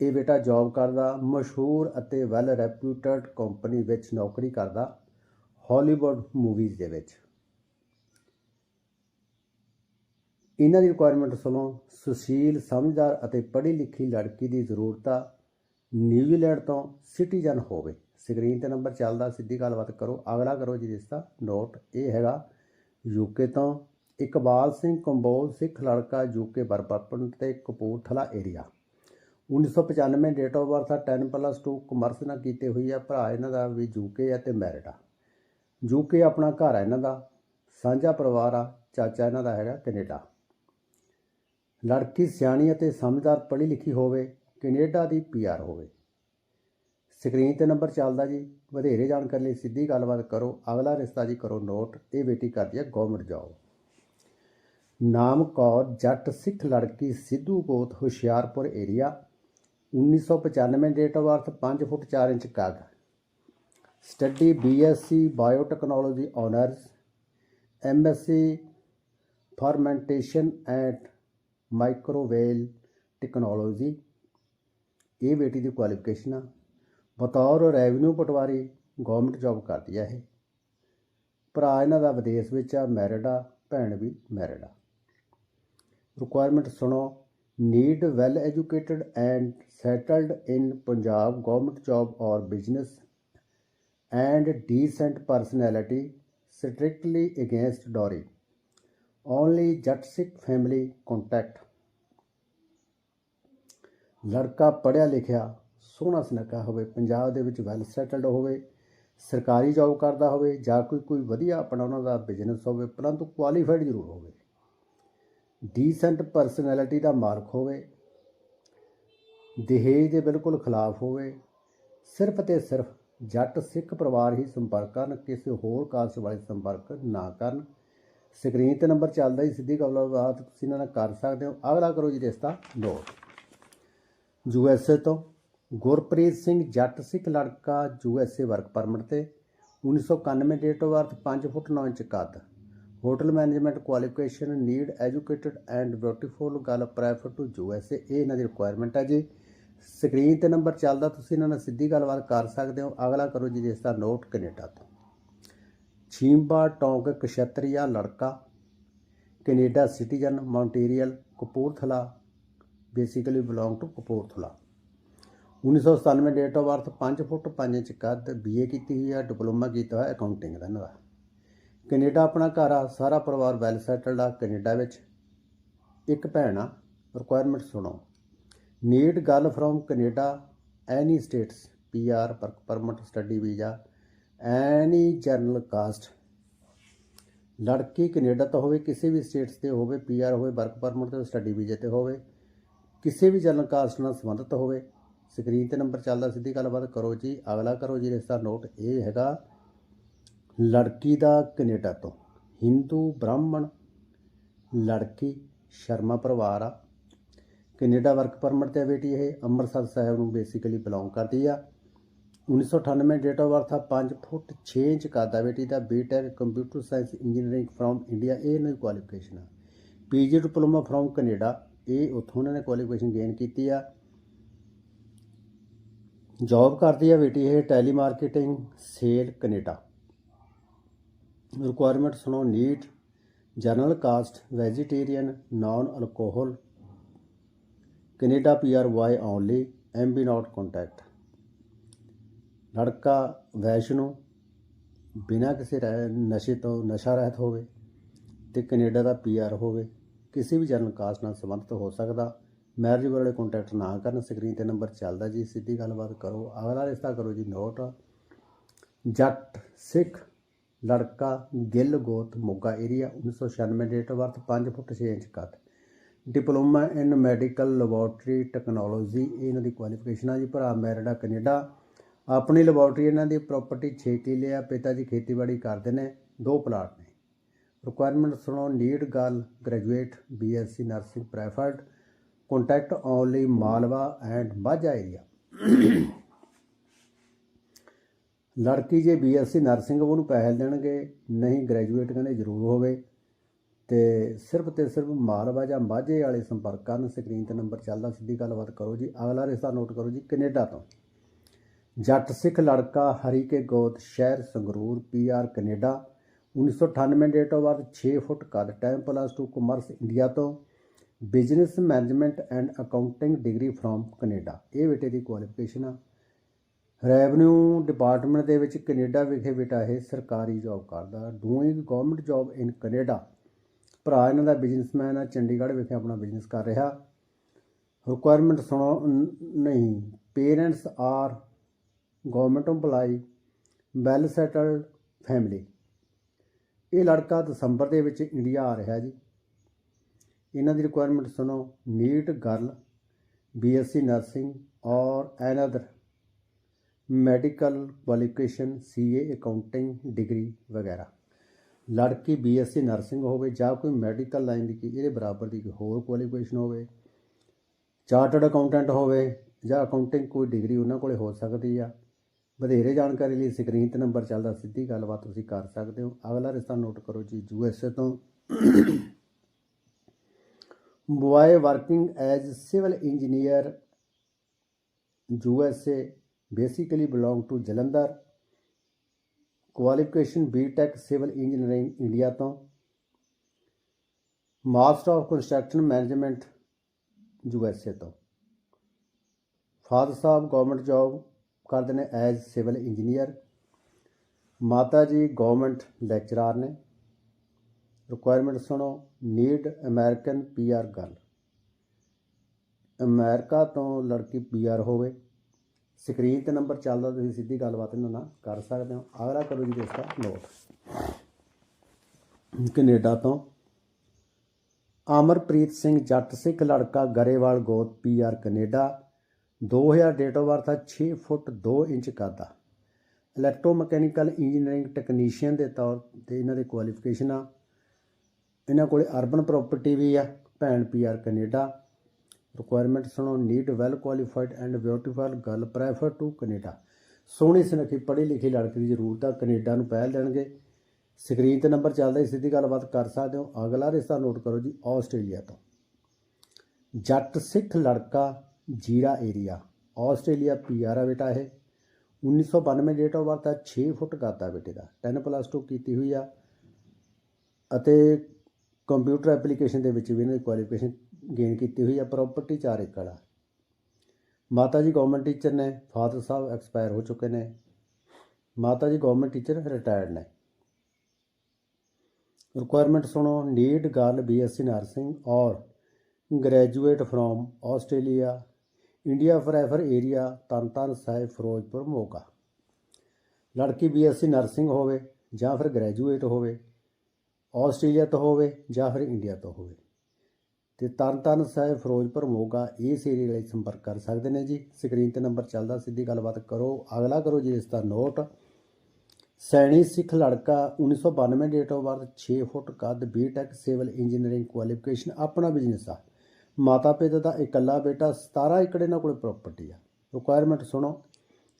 ਇਹ ਬੇਟਾ ਜੌਬ ਕਰਦਾ, ਮਸ਼ਹੂਰ ਅਤੇ ਵੈਲ ਰੈਪਿਊਟਡ ਕੰਪਨੀ ਵਿੱਚ ਨੌਕਰੀ ਕਰਦਾ ਹਾਲੀਵੁੱਡ ਮੂਵੀਜ਼ ਦੇ ਵਿੱਚ। ਇਹਨਾਂ ਦੀ ਰਿਕੁਆਇਰਮੈਂਟ ਸੁਣੋ। ਸੁਸ਼ੀਲ, ਸਮਝਦਾਰ ਅਤੇ ਪੜ੍ਹੀ ਲਿਖੀ ਲੜਕੀ ਦੀ ਜ਼ਰੂਰਤ ਆ। ਨਿਊਜ਼ੀਲੈਂਡ ਤੋਂ ਸਿਟੀਜ਼ਨ ਹੋਵੇ। ਸਕਰੀਨ ਤੇ ਨੰਬਰ ਚੱਲਦਾ, ਸਿੱਧੀ ਗੱਲਬਾਤ ਕਰੋ। ਅਗਲਾ ਕਰੋ ਜੀ ਰਿਸ਼ਤਾ। ਨੋਟ ਇਹ ਹੈਗਾ ਯੂਕੇ ਤੋਂ ਇਕਬਾਲ ਸਿੰਘ ਕੰਬੋਜ, ਸਿੱਖ ਲੜਕਾ ਯੂਕੇ ਬਰਬਰਪਨ ਤੇ Kapurthala area 1995 date of birth ਆ 10 ਪਲੱਸ 2 ਕਮਰਸ ਨਾਲ ਕੀਤੇ ਹੋਈ ਆ। ਭਰਾ ਇਹਨਾਂ ਦਾ ਵੀ ਯੂਕੇ ਆ ਤੇ ਮੈਰਿਡ ਆ। ਯੂਕੇ ਆਪਣਾ ਘਰ ਆ ਇਹਨਾਂ ਦਾ। ਸਾਂਝਾ ਪਰਿਵਾਰ ਆ। ਚਾਚਾ ਇਹਨਾਂ ਦਾ ਹੈਗਾ ਕੈਨੇਡਾ ਲੜਕੀ ਸਿਆਣੀ ਅਤੇ ਸਮਝਦਾਰ ਪੜ੍ਹੀ ਲਿਖੀ ਹੋਵੇ, ਕੈਨੇਡਾ ਦੀ ਪੀਆਰ ਹੋਵੇ। ਸਕਰੀਨ ਤੇ ਨੰਬਰ ਚੱਲਦਾ ਜੀ। ਵਧੇਰੇ ਜਾਣਕਾਰੀ ਲਈ ਸਿੱਧੀ ਗੱਲਬਾਤ ਕਰੋ। ਅਗਲਾ ਰਿਸ਼ਤਾ ਜੀ ਕਰੋ ਨੋਟ। ਇਹ ਬੇਟੀ ਕਰਦੀ ਹੈ ਗਵਰਨਮੈਂਟ ਜੌਬ ਨਾਮ ਕੌਰ, ਜੱਟ ਸਿੱਖ ਲੜਕੀ ਸਿੱਧੂ ਗੋਤ, Hoshiarpur area 1995 date of birth 5 foot 4 inch ਕੱਦ। Study B Sc biotechnology honours M Sc fermentation and microbial technology. ਇਹ ਬੇਟੀ ਦੀ ਕੁਆਲੀਫਿਕੇਸ਼ਨ ਆ। ਬਤੌਰ ਰੈਵਨਿਊ ਪਟਵਾਰੀ ਗਵਰਨਮੈਂਟ ਜੌਬ ਕਰਦੀ ਆ ਇਹ। ਭਰਾ ਇਹਨਾਂ ਦਾ ਵਿਦੇਸ਼ ਵਿੱਚ ਆ ਮੈਰਿਡ ਆ, ਭੈਣ ਵੀ ਮੈਰਿਡ ਆ। ਰਿਕੁਆਇਰਮੈਂਟ ਸੁਣੋ। Need well educated and settled in Punjab government job or business and decent personality strictly against dowry only ਜੱਟ ਸਿੱਖ ਫੈਮਿਲੀ ਕੰਟੈਕਟ ਲੜਕਾ ਪੜ੍ਹਿਆ ਲਿਖਿਆ, ਸੋਹਣਾ ਸੁਨੱਖਾ ਹੋਵੇ, ਪੰਜਾਬ ਦੇ ਵਿੱਚ ਵੈਲ ਸੈਟਲਡ ਹੋਵੇ, ਸਰਕਾਰੀ ਜੌਬ ਕਰਦਾ ਹੋਵੇ ਜਾਂ ਕੋਈ ਕੋਈ ਵਧੀਆ ਆਪਣਾ ਉਹਨਾਂ ਦਾ ਬਿਜ਼ਨਸ ਹੋਵੇ, ਪਰੰਤੂ ਕੁਆਲੀਫਾਈਡ ਜ਼ਰੂਰ ਹੋਵੇ। ਡੀਸੈਂਟ ਪਰਸਨੈਲਿਟੀ ਦਾ ਮਾਰਕ ਹੋਵੇ, ਦਹੇਜ ਦੇ ਬਿਲਕੁਲ ਖਿਲਾਫ ਹੋਵੇ, ਸਿਰਫ ਤੇ ਸਿਰਫ ਜੱਟ ਸਿੱਖ ਪਰਿਵਾਰ ਹੀ ਸੰਪਰਕ ਕਰਨ, ਕਿਸੇ ਹੋਰ ਕਾਸਟ ਵਾਲੇ ਸੰਪਰਕ ਨਾ ਕਰਨ। ਸਕਰੀਨ ਤੇ ਨੰਬਰ ਚੱਲਦਾ ਹੀ ਸਿੱਧੀ ਗੱਲਬਾਤ ਤੁਸੀਂ ਇਹਨਾਂ ਨਾਲ ਕਰ ਸਕਦੇ ਹੋ। ਅਗਲਾ ਕਰੋ ਜੀ ਰਿਸ਼ਤਾ ਨੋਟ। ਯੂ ਐਸ ਏ ਤੋਂ ਗੁਰਪ੍ਰੀਤ ਸਿੰਘ ਜੱਟ ਸਿੱਖ ਲੜਕਾ U S A work permit ਤੇ 1991 date of birth 5 foot 9 inch ਕੱਦ। Hotel management qualification, need, educated and beautiful girl prefer to USA ਇਹ ਇਹਨਾਂ ਦੀ ਰਿਕੁਆਇਰਮੈਂਟ ਹੈ ਜੀ। ਸਕਰੀਨ ਤੇ ਨੰਬਰ ਚੱਲਦਾ, ਤੁਸੀਂ ਇਹਨਾਂ ਨਾਲ ਸਿੱਧੀ ਗੱਲਬਾਤ ਕਰ ਸਕਦੇ ਹੋ। ਅਗਲਾ ਕਰੋ ਜੀ ਇਸ ਦਾ ਨੋਟ ਕੈਨੇਡਾ ਤੋਂ। ਛੀਂਬਾ ਟੌਂਕ ਕਸ਼ਤਰੀਆ ਲੜਕਾ, Canada citizen, Montreal, Kapurthala basically belong to Kapurthala 1997 date of birth 5 foot 5 inch ਕੱਦ ਬੀਏ ਕੀਤੀ ਹੋਈ ਹੈ ਡਿਪਲੋਮਾ ਕੀਤਾ ਹੋਇਆ ਅਕਾਊਂਟਿੰਗ ਦਾ ਇਹਨਾਂ ਦਾ। ਕੈਨੇਡਾ ਆਪਣਾ ਘਰ ਆ, ਸਾਰਾ ਪਰਿਵਾਰ ਵੈਲ ਸੈਟਲਡ ਆ ਕੈਨੇਡਾ ਵਿੱਚ। ਇੱਕ ਭੈਣ ਆ ਰਿਕੁਆਇਰਮੈਂਟ ਸੁਣੋ। Need girl from Canada any status PR work permit study visa any general caste ਲੜਕੀ ਕੈਨੇਡਾ ਤੋਂ ਹੋਵੇ, ਕਿਸੇ ਵੀ ਸਟੇਟਸ ਤੇ ਹੋਵੇ ਪੀਆਰ ਹੋਵੇ ਵਰਕ ਪਰਮਿਟ ਤੇ ਸਟੱਡੀ ਵੀਜ਼ੇ ਤੇ ਹੋਵੇ। ਕਿਸੇ ਵੀ ਜਨਰਲ ਕਾਸਟ ਨਾਲ ਸੰਬੰਧਿਤ ਹੋਵੇ, ਸਕਰੀਨ ਤੇ ਨੰਬਰ ਚੱਲਦਾ ਸਿੱਧੀ ਗੱਲਬਾਤ ਕਰੋ ਜੀ। ਅਗਲਾ ਕਰੋ ਜੀ ਰਿਸ਼ਤਾ। ਨੋਟ ਇਹ ਹੈਗਾ, ਲੜਕੀ ਦਾ ਕੈਨੇਡਾ ਤੋਂ। ਹਿੰਦੂ, ਬ੍ਰਾਹਮਣ, ਲੜਕੀ, ਸ਼ਰਮਾ ਪਰਿਵਾਰ ਆ। ਕੈਨੇਡਾ ਵਰਕ ਪਰਮਿਟ ਤੇ ਆ ਬੇਟੀ ਇਹ, ਅੰਮ੍ਰਿਤਸਰ ਸਾਹਿਬ ਨੂੰ ਬੇਸਿਕਲੀ ਬਿਲੋਂਗ ਕਰਦੀ ਆ। 1998 ਡੇਟ ਆਫ ਬਰਥ ਆ 5 ਫੁੱਟ 6 ਇੰਚ ਕਰਦਾ ਬੇਟੀ ਦਾ। B Tech computer science engineering from India ਇਹ ਇਹਨਾਂ ਕੁਆਲੀਫਿਕੇਸ਼ਨ ਆ। ਪੀਜੀ ਡਿਪਲੋਮਾ ਫਰੋਮ ਕੈਨੇਡਾ ਇਹ ਉੱਥੋਂ ਉਹਨਾਂ ਨੇ ਕੁਆਲੀਫਿਕੇਸ਼ਨ ਗੇਨ ਕੀਤੀ ਆ। ਜੌਬ ਕਰਦੀ ਆ ਬੇਟੀ ਇਹ Tally marketing sale Canada. Requirement ਸੁਣੋ neat general caste vegetarian non alcohol Canada PR Y only MB not contact ਲੜਕਾ ਵੈਸ਼ਨੂ, ਬਿਨਾਂ ਕਿਸੇ ਰਹਿ- ਨਸ਼ੇ ਤੋਂ ਨਸ਼ਾ ਰਹਿਤ ਹੋਵੇ ਤੇ ਕੈਨੇਡਾ ਦਾ ਪੀਆਰ ਹੋਵੇ। ਕਿਸੇ ਵੀ ਜਨਰਲ ਕਾਸਟ ਨਾਲ ਸੰਬੰਧਿਤ ਹੋ ਸਕਦਾ। ਮੈਰਿਜ ਵਾਲੇ ਕੰਟੈਕਟ ਨਾ ਕਰਨ ਸਕਰੀਨ ਤੇ ਨੰਬਰ ਚੱਲਦਾ ਜੀ, ਸਿੱਧੀ ਗੱਲਬਾਤ ਕਰੋ। ਅਗਲਾ ਰਿਸ਼ਤਾ ਕਰੋ ਜੀ ਨੋਟ ਜੱਟ, ਸਿੱਖ, ਲੜਕਾ, ਗਿੱਲ, ਗੋਤ, Moga area 1996 date of birth 5 foot 6 inch ਕੱਦ diploma in medical laboratory technology ਇਹਨਾਂ ਦੀ ਕੁਆਲੀਫਿਕੇਸ਼ਨ ਆ ਜੀ ਭਰਾ, ਮੈਰਿਡ ਕੈਨੇਡਾ। ਆਪਣੀ ਲੈਬੋਰਟਰੀ ਇਹਨਾਂ ਦੀ ਪ੍ਰਾਪਰਟੀ 6 ਕਿੱਲੇ ਆ, ਪਿਤਾ ਜੀ ਖੇਤੀਬਾੜੀ ਕਰਦੇ ਨੇ, ਦੋ ਪਲਾਟ ਨੇ। ਰਿਕੁਆਇਰਮੈਂਟ ਸੁਣੋ need girl graduate BSc nursing preferred contact only Malwa and Majha area ਲੜਕੀ ਜੇ ਬੀਐਸਸੀ ਨਰਸਿੰਗ ਉਹਨੂੰ ਪੈਸੇ ਦੇਣਗੇ, ਨਹੀਂ ਗ੍ਰੈਜੂਏਟ ਕਹਿੰਦੇ ਜ਼ਰੂਰ ਹੋਵੇ। ਤੇ ਸਿਰਫ ਤੇ ਸਿਰਫ ਮਾਲਵਾ ਜਾਂ ਮਾਝੇ ਵਾਲੇ ਸੰਪਰਕ ਕਰਨ ਸਕਰੀਨ ਤੇ ਨੰਬਰ ਚੱਲਦਾ, ਸਿੱਧੀ ਗੱਲਬਾਤ ਕਰੋ ਜੀ। ਅਗਲਾ ਰਿਸ਼ਤਾ ਨੋਟ ਕਰੋ ਜੀ, ਕੈਨੇਡਾ ਤੋਂ। ਜੱਟ ਸਿੱਖ ਲੜਕਾ ਹਰੀਕੇ ਗੋਤ, ਸ਼ਹਿਰ Sangrur PR Canada. 1998 date of birth 6 foot ਕੱਦ ਟਾਈਮ ਪਲੱਸ 2 ਕਮਰਸ ਇੰਡੀਆ ਤੋਂ business management and accounting degree from Canada ਇਹ ਬੇਟੇ ਦੀ ਕੁਆਲੀਫਿਕੇਸ਼ਨ ਆ। ਰੈਵਨਿਊ ਡਿਪਾਰਟਮੈਂਟ ਦੇ ਵਿੱਚ ਕੈਨੇਡਾ ਵਿਖੇ ਬੇਟਾ ਇਹ ਸਰਕਾਰੀ ਜੌਬ ਕਰਦਾ। Doing government job in Canada ਭਰਾ ਇਹਨਾਂ ਦਾ ਬਿਜ਼ਨਸਮੈਨ ਆ, ਚੰਡੀਗੜ੍ਹ ਵਿਖੇ ਆਪਣਾ ਬਿਜ਼ਨਸ ਕਰ ਰਿਹਾ। ਰਿਕੁਆਇਰਮੈਂਟ ਸੁਣੋ ਨਹੀਂ parents are government EMPLOYE well settled family ਇਹ ਲੜਕਾ ਦਸੰਬਰ ਦੇ ਵਿੱਚ ਇੰਡੀਆ ਆ ਰਿਹਾ ਜੀ। ਇਹਨਾਂ ਦੀ ਰਿਕੁਆਇਰਮੈਂਟ ਸੁਣੋ need girl BSc nursing or another medical qualification CA accounting degree ਵਗੈਰਾ। ਲੜਕੀ ਬੀਐਸਸੀ ਨਰਸਿੰਗ ਹੋਵੇ ਜਾਂ ਕੋਈ ਮੈਡੀਕਲ ਲਾਈਨ ਦੀ ਕੀ, ਇਹਦੇ ਬਰਾਬਰ ਦੀ ਕੋਈ ਹੋਰ ਕੁਆਲੀਫਿਕੇਸ਼ਨ ਹੋਵੇ ਚਾਰਟਰਡ ਅਕਾਊਂਟੈਂਟ ਹੋਵੇ ਜਾਂ ਅਕਾਊਂਟਿੰਗ ਕੋਈ ਡਿਗਰੀ ਉਹਨਾਂ ਕੋਲੇ ਹੋ ਸਕਦੀ ਆ। ਵਧੇਰੇ ਜਾਣਕਾਰੀ ਲਈ ਸਕਰੀਨ ਤੇ ਨੰਬਰ ਚੱਲਦਾ ਸਿੱਧੀ ਗੱਲਬਾਤ ਤੁਸੀਂ ਕਰ ਸਕਦੇ ਹੋ। ਅਗਲਾ ਰਿਸ਼ਤਾ ਨੋਟ ਕਰੋ ਜੀ, ਯੂ ਐੱਸ ਏ ਤੋਂ। Boy working as civil engineer U S A basically belong to Jalandhar. Qualification BTech civil engineering India ਤੋਂ। Master of construction management U S A ਤੋਂ। ਫਾਦਰ ਸਾਹਿਬ ਗਵਰਨਮੈਂਟ ਜੌਬ ਕਰਦੇ ਨੇ as civil engineer ਮਾਤਾ ਜੀ government lecturer ਨੇ। Requirement ਸੁਣੋ need American PR girl America ਤੋਂ ਲੜਕੀ ਪੀਆਰ ਹੋਵੇ। ਸਕਰੀਨ ਤੇ ਨੰਬਰ ਚੱਲਦਾ ਤੁਸੀਂ ਸਿੱਧੀ ਗੱਲਬਾਤ ਇਹਨਾਂ ਨਾਲ ਕਰ ਸਕਦੇ ਹੋ। ਅਗਲਾ ਕਰੋ ਜੀ ਦੋਸਤਾ ਨੋਟ ਕੈਨੇਡਾ ਤੋਂ। ਅਮਰਪ੍ਰੀਤ ਸਿੰਘ ਜੱਟ ਸਿੱਖ ਲੜਕਾ ਗਰੇਵਾਲ ਗੋਤ PR Canada. 2000 date of birth ਆ 6 ਫੁੱਟ 2 ਇੰਚ ਕਰਦਾ ਇਲੈਕਟ੍ਰੋਮੈਕੈਨੀਕਲ ਇੰਜੀਨੀਅਰਿੰਗ ਟੈਕਨੀਸ਼ੀਅਨ ਦੇ ਤੌਰ ਤੇ ਇਹਨਾਂ ਦੇ ਕੁਆਲੀਫਿਕੇਸ਼ਨ ਆ। ਇਹਨਾਂ ਕੋਲੇ ਅਰਬਨ ਪ੍ਰਾਪਰਟੀ ਵੀ ਆ, ਭੈਣ ਪੀਆਰ ਕੈਨੇਡਾ। ਰਿਕੁਆਇਰਮੈਂਟ ਸੁਣੋ need well qualified and beautiful girl prefer to Canada ਸੋਹਣੀ ਸੁਨੱਖੀ, ਪੜ੍ਹੀ ਲਿਖੀ ਲੜਕੀ ਦੀ ਜ਼ਰੂਰਤ ਆ, ਕੈਨੇਡਾ ਨੂੰ ਪਹਿਲ ਦੇਣਗੇ। ਸਕਰੀਨ ਤੇ ਨੰਬਰ ਚੱਲਦਾ ਹੈ, ਸਿੱਧੀ ਗੱਲਬਾਤ ਕਰ ਸਕਦੇ ਹੋ। ਅਗਲਾ ਰਿਸ਼ਤਾ ਨੋਟ ਕਰੋ ਜੀ ਆਸਟ੍ਰੇਲੀਆ ਤੋਂ। ਜੱਟ ਸਿੱਖ ਲੜਕਾ ਜੀਰਾ ਏਰੀਆ। ਆਸਟ੍ਰੇਲੀਆ ਪੀਆਰ ਆ ਬੇਟਾ ਇਹ। 1992 ਡੇਟ ਆਫ ਬਰਥ ਹੈ 6 ਫੁੱਟ ਕਰਦਾ ਬੇਟੇ ਦਾ। 10 ਪਲੱਸ 2 ਕੀਤੀ ਹੋਈ ਆ। ਅਤੇ ਕੰਪਿਊਟਰ ਐਪਲੀਕੇਸ਼ਨ ਦੇ ਵਿੱਚ ਵੀ ਇਹਨਾਂ ਦੀ ਕੁਆਲੀਫਿਕੇਸ਼ਨ ਗੇਨ ਕੀਤੀ ਹੋਈ ਆ ਪ੍ਰਾਪਰਟੀ 4 ਏਕੜ ਆ। ਮਾਤਾ ਜੀ ਗਵਰਨਮੈਂਟ ਟੀਚਰ ਨੇ ਫਾਦਰ ਸਾਹਿਬ ਐਕਸਪਾਇਰ ਹੋ ਚੁੱਕੇ ਨੇ। ਮਾਤਾ ਜੀ ਗਵਰਨਮੈਂਟ ਟੀਚਰ ਰਿਟਾਇਰਡ ਨੇ। ਰਿਕੁਆਇਰਮੈਂਟ ਸੁਣੋ need girl BSc nursing or graduate from Australia India forever area Tarn Taran Sahib Ferozepur, Moga. ਲੜਕੀ ਬੀਐਸਸੀ ਨਰਸਿੰਗ ਹੋਵੇ ਜਾਂ ਫਿਰ ਗ੍ਰੈਜੂਏਟ ਹੋਵੇ, ਆਸਟ੍ਰੇਲੀਆ ਤੋਂ ਹੋਵੇ ਜਾਂ ਫਿਰ ਇੰਡੀਆ ਤੋਂ ਹੋਵੇ। ਤੇ ਤਰਨਤਾਰਨ ਸਾਹਿਬ ਫਿਰੋਜ਼ਪੁਰ, ਮੋਗਾ, ਇਸ ਏਰੀਆ ਲਈ ਸੰਪਰਕ ਕਰ ਸਕਦੇ ਨੇ ਜੀ। ਸਕਰੀਨ ਤੇ ਨੰਬਰ ਚੱਲਦਾ, ਸਿੱਧੀ ਗੱਲਬਾਤ ਕਰੋ। ਅਗਲਾ ਕਰੋ ਜੀ ਇਸ ਦਾ ਨੋਟ। ਸੈਣੀ ਸਿੱਖ ਲੜਕਾ 1992 ਡੇਟ ਆਫ ਬਰਥ 6 ਫੁੱਟ ਕੱਦ ਬੀਟੈਕ ਸਿਵਲ ਇੰਜੀਨੀਅਰਿੰਗ ਕੁਆਲੀਫਿਕੇਸ਼ਨ ਆਪਣਾ ਬਿਜ਼ਨਸ ਆ। ਮਾਤਾ ਪਿਤਾ ਦਾ ਇਕੱਲਾ ਬੇਟਾ 17 ਏਕੜ ਇਹਨਾਂ ਕੋਲ ਪ੍ਰਾਪਰਟੀ ਆ। ਰਿਕੁਆਇਰਮੈਂਟ ਸੁਣੋ।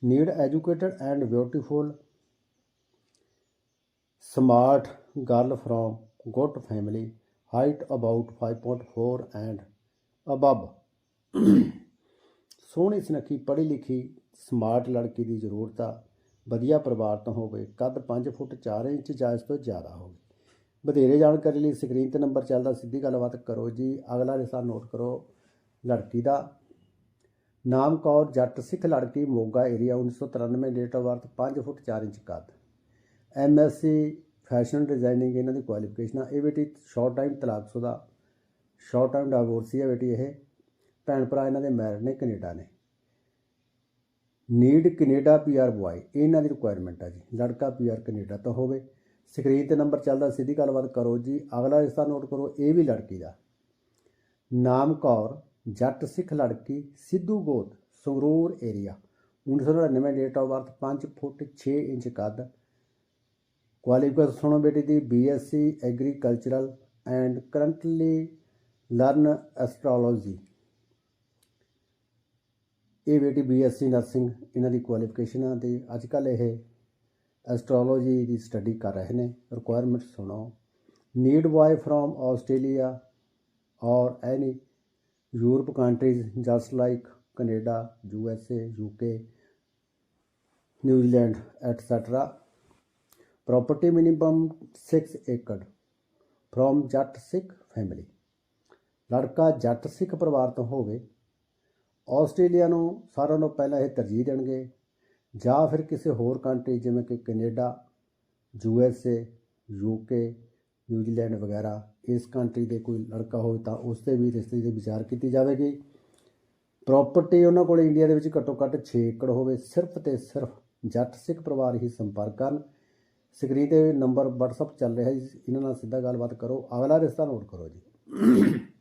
Need educated and beautiful smart girl from good family height about 5.4 and above ਸੋਹਣੀ ਸੁਨੱਖੀ ਪੜ੍ਹੀ ਲਿਖੀ ਸਮਾਰਟ ਲੜਕੀ ਦੀ ਜ਼ਰੂਰਤ ਆ। ਵਧੀਆ ਪਰਿਵਾਰ ਤੋਂ ਹੋਵੇ, ਕੱਦ 5 ਫੁੱਟ 4 ਇੰਚ ਜਾਂ ਇਸ ਤੋਂ ਜ਼ਿਆਦਾ ਹੋਵੇ। ਵਧੇਰੇ ਜਾਣਕਾਰੀ ਲਈ ਸਕਰੀਨ ਤੇ ਨੰਬਰ ਚੱਲਦਾ ਸਿੱਧੀ ਗੱਲਬਾਤ ਕਰੋ ਜੀ। ਅਗਲਾ ਰਿਸ਼ਾ ਨੋਟ ਕਰੋ। ਲੜਕੀ ਦਾ ਨਾਮ ਕੌਰ, ਜੱਟ ਸਿੱਖ ਲੜਕੀ, Moga area 1993 date of birth 5 foot 4 inch ਕੱਦ। ਐਮਐਸਸੀ ਫੈਸ਼ਨ ਡਿਜ਼ਾਈਨਿੰਗ ਇਹਨਾਂ ਦੀ ਕੁਆਲੀਫਿਕੇਸ਼ਨ ਆ। ਇਹ ਬੇਟੀ ਸ਼ਾਰਟ ਟਾਈਮ ਤਲਾਕ ਤਲਾਕਸ਼ੁਦਾ ਸ਼ਾਰਟ ਟਾਈਮ ਡਾਈਵੋਰਸੀ ਆ ਬੇਟੀ ਇਹ। ਭੈਣ ਭਰਾ ਇਹਨਾਂ ਦੇ ਮੈਰਿਡ ਨੇ, ਕੈਨੇਡਾ ਨੇ। ਨੀਡ ਕੈਨੇਡਾ ਪੀਆਰ ਬੁਆਏ ਇਹਨਾਂ ਦੀ ਰਿਕੁਆਇਰਮੈਂਟ ਆ ਜੀ। ਲੜਕਾ ਪੀਆਰ ਕੈਨੇਡਾ ਤੋਂ ਹੋਵੇ। ਸਕਰੀਨ ਤੇ ਨੰਬਰ ਚੱਲਦਾ ਸਿੱਧੀ ਗੱਲਬਾਤ ਕਰੋ ਜੀ। ਅਗਲਾ ਰਿਸ਼ਤਾ ਨੋਟ ਕਰੋ, ਇਹ ਵੀ ਲੜਕੀ ਦਾ। ਨਾਮ ਕੌਰ, ਜੱਟ ਸਿੱਖ ਲੜਕੀ, ਸਿੱਧੂ ਗੋਦ Sangrur area 1999 date of birth 5 foot 6 inch ਕੱਦ। ਕੁਆਲੀਫਿਕੇਸ਼ਨ ਸੁਣੋ ਬੇਟੀ ਦੀ BSc agricultural and currently learn astrology ਇਹ ਬੇਟੀ ਬੀਐਸਸੀ ਨਰਸਿੰਗ ਇਹਨਾਂ ਦੀ ਕੁਆਲੀਫਿਕੇਸ਼ਨ ਆ ਤੇ ਅੱਜ ਕੱਲ ਇਹ ਐਸਟ੍ਰੋਲੋਜੀ ਦੀ ਸਟੱਡੀ ਕਰ ਰਹੇ ਨੇ। ਰਿਕੁਆਇਰਮੈਂਟ ਸੁਣੋ। Need boy from Australia or any Europe countries just like Canada U S A U K New Zealand et cetera property minimum 6 ਏਕੜ from ਜੱਟ ਸਿੱਖ ਫੈਮਿਲੀ ਲੜਕਾ ਜੱਟ ਸਿੱਖ ਪਰਿਵਾਰ ਤੋਂ ਹੋਵੇ। ਆਸਟ੍ਰੇਲੀਆ ਨੂੰ ਸਾਰਿਆਂ ਨੂੰ ਪਹਿਲਾਂ ਇਹ ਤਰਜੀਹ ਦੇਣਗੇ। ਜਾਂ ਫਿਰ ਕਿਸੇ ਹੋਰ ਕੰਟਰੀ ਜਿਵੇਂ ਕਿ Canada U S A U K New Zealand ਵਗੈਰਾ, ਇਸ ਕੰਟਰੀ ਦੇ ਕੋਈ ਲੜਕਾ ਹੋਵੇ ਤਾਂ ਉਸ ਤੇ ਵੀ ਰਿਸ਼ਤੇ ਦੀ ਵਿਚਾਰ ਕੀਤੀ ਜਾਵੇਗੀ। ਪ੍ਰਾਪਰਟੀ ਉਹਨਾਂ ਕੋਲ ਇੰਡੀਆ ਦੇ ਵਿੱਚ ਘੱਟੋ ਘੱਟ 6 ਏਕੜ ਹੋਵੇ, ਸਿਰਫ ਤੇ ਸਿਰਫ ਜੱਟ ਸਿੱਖ ਪਰਿਵਾਰ ਹੀ ਸੰਪਰਕ ਕਰਨ। ਸਕਰੀਨ ਤੇ ਨੰਬਰ WhatsApp ਚੱਲ ਰਿਹਾ ਜੀ, ਇਹਨਾਂ ਨਾਲ ਸਿੱਧਾ ਗੱਲਬਾਤ ਕਰੋ। ਅਗਲਾ ਰਿਸ਼ਤਾ ਨੋਟ ਕਰੋ ਜੀ। [coughs]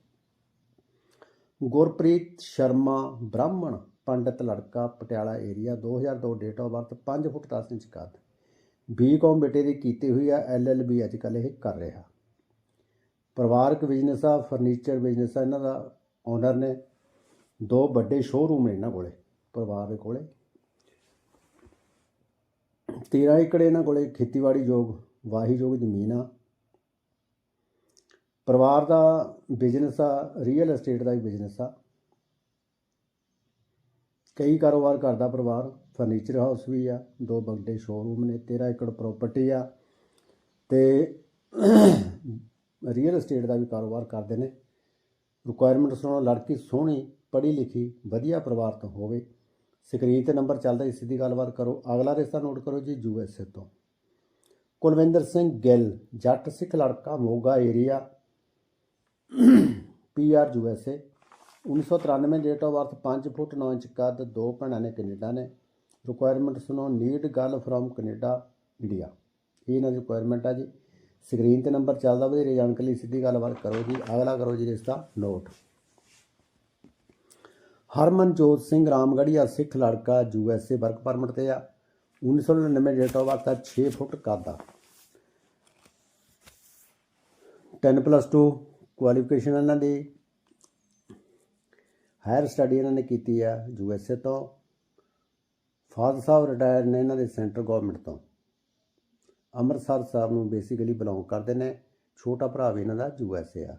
ਗੁਰਪ੍ਰੀਤ ਸ਼ਰਮਾ ਬ੍ਰਾਹਮਣ। ਪੰਡਤ ਲੜਕਾ Patiala area 2002 date of birth 5 foot 10 inch ਕੱਦ। ਬੀਕਾਮ ਬੇਟੇ ਦੀ ਕੀਤੀ ਹੋਈ ਆ ਐਲਐਲਬੀ ਅੱਜ ਕੱਲ੍ਹ ਇਹ ਕਰ ਰਿਹਾ। ਪਰਿਵਾਰਕ ਬਿਜ਼ਨਸ ਆ ਫਰਨੀਚਰ ਬਿਜ਼ਨਸ ਆ, ਇਹਨਾਂ ਦਾ ਓਨਰ ਨੇ ਦੋ ਵੱਡੇ ਸ਼ੋਰੂਮ ਨੇ ਇਹਨਾਂ ਕੋਲੇ, ਪਰਿਵਾਰ ਦੇ ਕੋਲੇ। 13 ਏਕੜ ਇਹਨਾਂ ਕੋਲੇ ਖੇਤੀਬਾੜੀ ਯੋਗ, ਵਾਹੀ ਯੋਗ ਜ਼ਮੀਨ ਆ। ਪਰਿਵਾਰ ਦਾ ਬਿਜ਼ਨਸ ਆ ਰੀਅਲ ਏਸਟੇਟ ਦਾ ਵੀ ਬਿਜ਼ਨਸ ਆ। ਕਈ ਕਾਰੋਬਾਰ ਕਰਦਾ ਪਰਿਵਾਰ ਫਰਨੀਚਰ ਹਾਊਸ ਵੀ ਆ, ਦੋ ਵੱਡੇ ਸ਼ੋਰੂਮ ਨੇ 13 ਏਕੜ ਪ੍ਰਾਪਰਟੀ ਆ ਤੇ ਰੀਅਲ ਏਸਟੇਟ ਦਾ ਵੀ ਕਾਰੋਬਾਰ ਕਰਦੇ ਨੇ। ਰਿਕੁਆਇਰਮੈਂਟ ਸੁਣੋ, ਲੜਕੀ ਸੋਹਣੀ, ਪੜ੍ਹੀ ਲਿਖੀ, ਵਧੀਆ ਪਰਿਵਾਰ ਤੋਂ ਹੋਵੇ। ਸਕਰੀਨ ਤੇ ਨੰਬਰ ਚੱਲਦਾ ਇਸ ਦੀ ਗੱਲਬਾਤ ਕਰੋ। ਅਗਲਾ ਰਿਸ਼ਤਾ ਨੋਟ ਕਰੋ ਜੀ ਯੂ ਐਸ ਏ ਤੋਂ। ਕੁਲਵਿੰਦਰ ਸਿੰਘ ਗਿੱਲ, ਜੱਟ ਸਿੱਖ ਲੜਕਾ, Moga area P R U S A 1993 date of birth 5 foot 9 inch ਕੱਦ, ਦੋ ਭੈਣਾਂ ਨੇ ਕੈਨੇਡਾ ਨੇ। ਰਿਕੁਆਇਰਮੈਂਟ ਸੁਣੋ need girl from Canada India ਇਹ ਇਹਨਾਂ ਦੀ ਰਿਕੁਆਇਰਮੈਂਟ ਆ ਜੀ। ਸਕਰੀਨ ਤੇ ਨੰਬਰ ਚੱਲਦਾ ਵਧੇਰੇ ਜਾਣਕਾਰੀ ਲਈ ਸਿੱਧੀ ਗੱਲਬਾਤ ਕਰੋ ਜੀ। ਅਗਲਾ ਕਰੋ ਜੀ ਰਿਸ਼ਤਾ ਨੋਟ ਹਰਮਨਜੋਤ ਸਿੰਘ ਰਾਮਗੜੀਆ ਸਿੱਖ ਲੜਕਾ U S A work permit ਤੇ ਆ। 1999 ਡੇਟ ਆਫ ਬਰਥ ਆ 6 ਫੁੱਟ ਕੱਦ ਆ। 10 ਪਲੱਸ 2 ਕੁਆਲੀਫਿਕੇਸ਼ਨ ਇਹਨਾਂ ਦੀ। ਹਾਇਰ ਸਟੱਡੀ ਇਹਨਾਂ ਨੇ ਕੀਤੀ ਆ ਯੂ ਐਸ ਏ ਤੋਂ। ਫਾਦਰ ਸਾਹਿਬ ਰਿਟਾਇਰ ਨੇ ਇਹਨਾਂ ਦੇ ਸੈਂਟਰ ਗਵਰਨਮੈਂਟ ਤੋਂ। ਅੰਮ੍ਰਿਤਸਰ ਸਾਹਿਬ ਨੂੰ ਬੇਸਿਕਲੀ ਬਿਲੋਂਗ ਕਰਦੇ ਨੇ। ਛੋਟਾ ਭਰਾ ਵੀ ਇਹਨਾਂ ਦਾ ਯੂ ਐਸ ਏ ਆ।